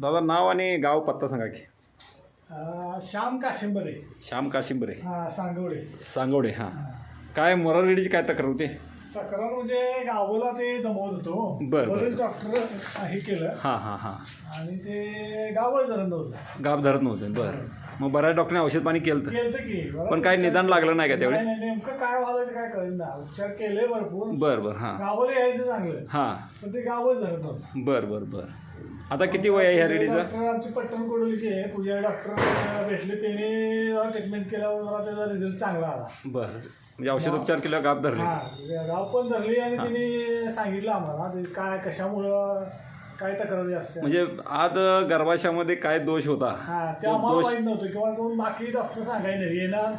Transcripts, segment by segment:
दादा नाव आणि गाव पत्ता सांगा की. अं, श्याम काशिंबरे. श्याम काशिंबरे. हा सांगवडे सांगवडे हां. काय मोरारेडीची काय तक्रार होती? तक्रार म्हणजे गावाला ते दमवत होतो. बरं, बरं. बरेच डॉक्टर हे केलं. हां हां हां. आणि ते गावाला जरा नव्हतं. गाव धरत नव्हते. बरं. मग बऱ्याच डॉक्टरने औषध पाणी केलं तर? केलं की. बरं. पण काय निदान लागलं नाही का त्यावेळी? नाही, नाही, नेमकं काय व्हायला ते काय कळेल ना. उपचार केले भरपूर. बरं बरं हां. गावाला यायचं चांगलं. हां. पण ते गावच धरत नव्हतं. बरं बरं बरं. आता किती वय आहे ह्या डॉक्टर आमची पट्टण कोडोलीचे आहे. पूजा डॉक्टर भेटले त्याने ट्रीटमेंट केल्यावर जरा त्याचा रिझल्ट चांगला आला. बरं. म्हणजे औषधोपचार केल्यावर गाव धरले. हा गाव पण धरली आणि तिने सांगितलं आम्हाला ते काय कशामुळं काय तक्रारी असते? म्हणजे आज गर्भाशयामध्ये काय दोष होता? हा ते तो आम्हाला दोष माहीत नव्हतं. किंवा बाकी डॉक्टर सांगाय नाही येणार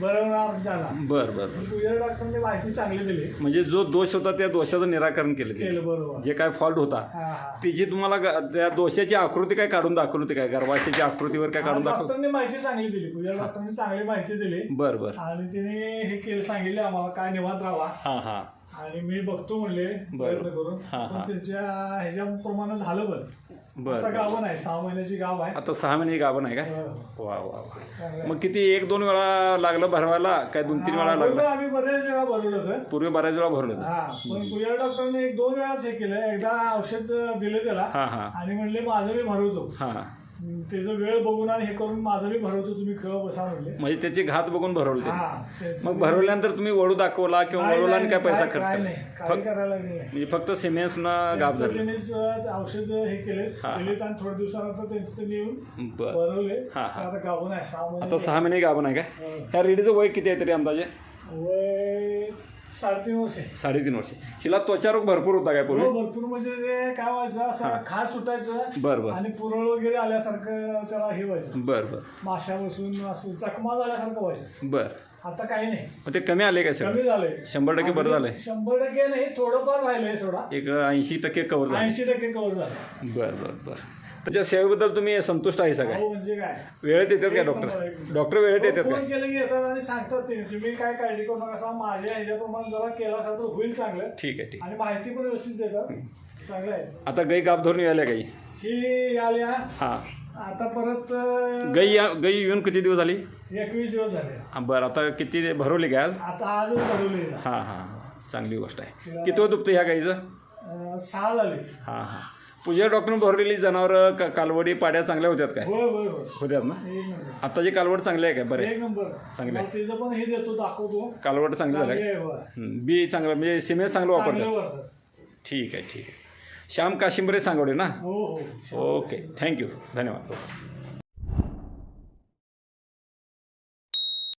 बरवणार जाणार बरं बरं डॉक्टरने माहिती चांगली दिली. म्हणजे जो दोष होता त्या दोषाचं निराकरण केलं केलं बरोबर. जे काय फॉल्ट होता. हा हा. तिची तुम्हाला ग- त्या दोषाची आकृती काय काढून दाखवली होती काय? गर्भाशयाची आकृतीवर काय काढून दाखव डॉक्टरने माहिती चांगली दिली. पूजा डॉक्टरने चांगली माहिती दिली. बरं बरं. आणि तिने हे केलं सांगितले आम्हाला काय निवांत राहा हां हां. आणि मी बघतो म्हणले प्रयत्न करून. हा, हा. पण त्यांच्या ह्याच्याप्रमाणे झालं पण आता बरं. गाव नाही सहा महिन्याची गाव आहे. आता सहा महिने गाभण आहे काय? हो, वा वा वा. चांगलं. आहे. मग किती एक दोन वेळा लागलं भरवायला? काय दोन तीन वेळा लागलं? आम्ही बरेच वेळा भरवलं होतं. पूर्वी बऱ्याच वेळा भरलं होतं. हा पण पूजा डॉक्टरने एक दोन वेळाच हे केलं. एकदा औषध दिले त्याला. हां हां. आणि म्हणले माझं मी भरवतो. हां. त्याचं वेळ बघून आणि हे करून माझं मी भरवतो तुम्ही क बसा म्हणले. म्हणजे त्याची घात बघून भरवलं मग भरवल्यानंतर तुम्ही वडू दाखवला किंवा वडूला आणि काय पैसा खर्च केला? म्हणजे फक्त गाभ त्यांचं धरलं त्यांनीच औषध हे केले. आणि थोड्या दिवसानंतर त्यांचं त्यांनी येऊन भरवले. आता गाभून आहे सहा आता महिने सहा महिने गाभण आहे काय हो. ह्या रेडीचं वय किती आहे तरी अंदाजे? वय साडेतीन वर्ष. साडेतीन वर्ष. हिला त्वचारोग भरपूर होता काय पूर्वी? हो, भरपूर म्हणजे ते काय व्हायचं असं खास सुटायचं बरं बरं. आणि पुरळ वगैरे आल्यासारखं त्याला हे व्हायचं. बरं बरं. माशा बसून असं चकमा झाल्यासारखं व्हायचं. बरं. आता काही नाही. मग ते कमी आले काय सगळं? कमी झालंय शंभर टक्के बरं झालंय. शंभर टक्के नाही थोडंफार राहिलंय सोडा. एक ऐंशी टक्के कव्हर झालं. ऐंशी टक्के कव्हर झालं. बरं बरं बरं. त्याच्या सेवेबद्दल तुम्ही संतुष्ट आहे सगळ्या. हो म्हणजे काय? वेळेत येतात का डॉक्टर. डॉक्टर वेळेत येतात फोन काय केलं की येतात आणि सांगतात ते. तुम्ही काय काळजी करू नका असं माझ्या ह्याच्याप्रमाणे जरा केला असता तर होईल चांगलं. ठीक आहे ठीक. आणि माहिती पण व्यवस्थित देतात. चांगलं आहे. आता गाई गाप धरून यायला गाई ही आल्या हां. आता परत अं, गाई या- गाई येऊन किती दिवस झाली? एकवीस दिवस झाले. हां, बरं. आता किती भरवली काय आज? आता आजच भरवली हां हां हां. चांगली गोष्ट आहे. किती दुखतं ह्या गाईचं? अं, सहा झाले हां हां. पूजा डॉक्टरने भरलेली जनावरं का कालवडी पाड्या चांगल्या होत्यात काय? होय होय होय. होत्यात ना? एक नंबर. आत्ताची कालवड चांगली आहे काय? बरे एक नंबर. चांगलं आहे. मग त्याचं पण हे देतो दाखवतो. कालवड चांगली झालं. चांगले काय. हं, बी चांगलं म्हणजे सिमेंट चांगलं चांगले वापरतात. ठीक आहे ठीक आहे. श्याम काशिंबरे सांगवडे ना? हो हो. Okay thank you. धन्यवाद.